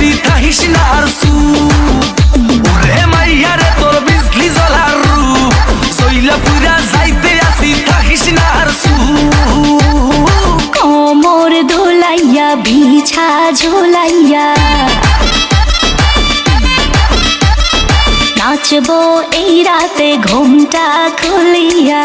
কাছি থাহিস না আর সু। ওরে মাইয়ারে তোর বিজলি জ্বলার রূপ। সইলা পুরা যাইতে আসি থাহিস না সু। কোমর দোলাইয়া, বিছা ঝোলাইয়া। নাচবো এই রাতে, ঘুমটা খুলিয়া।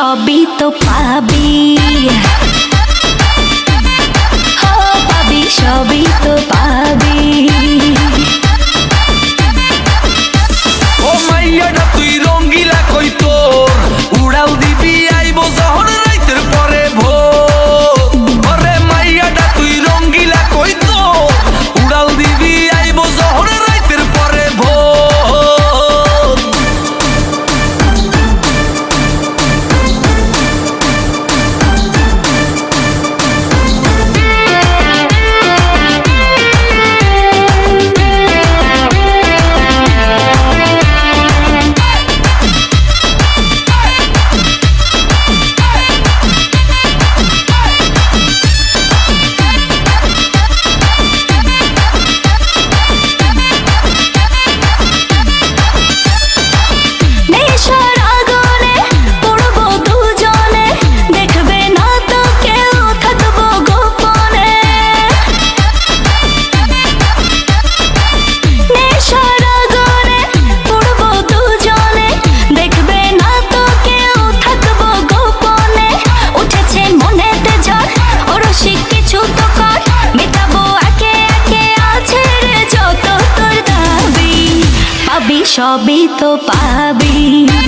সবই তো সবই তো পাবি।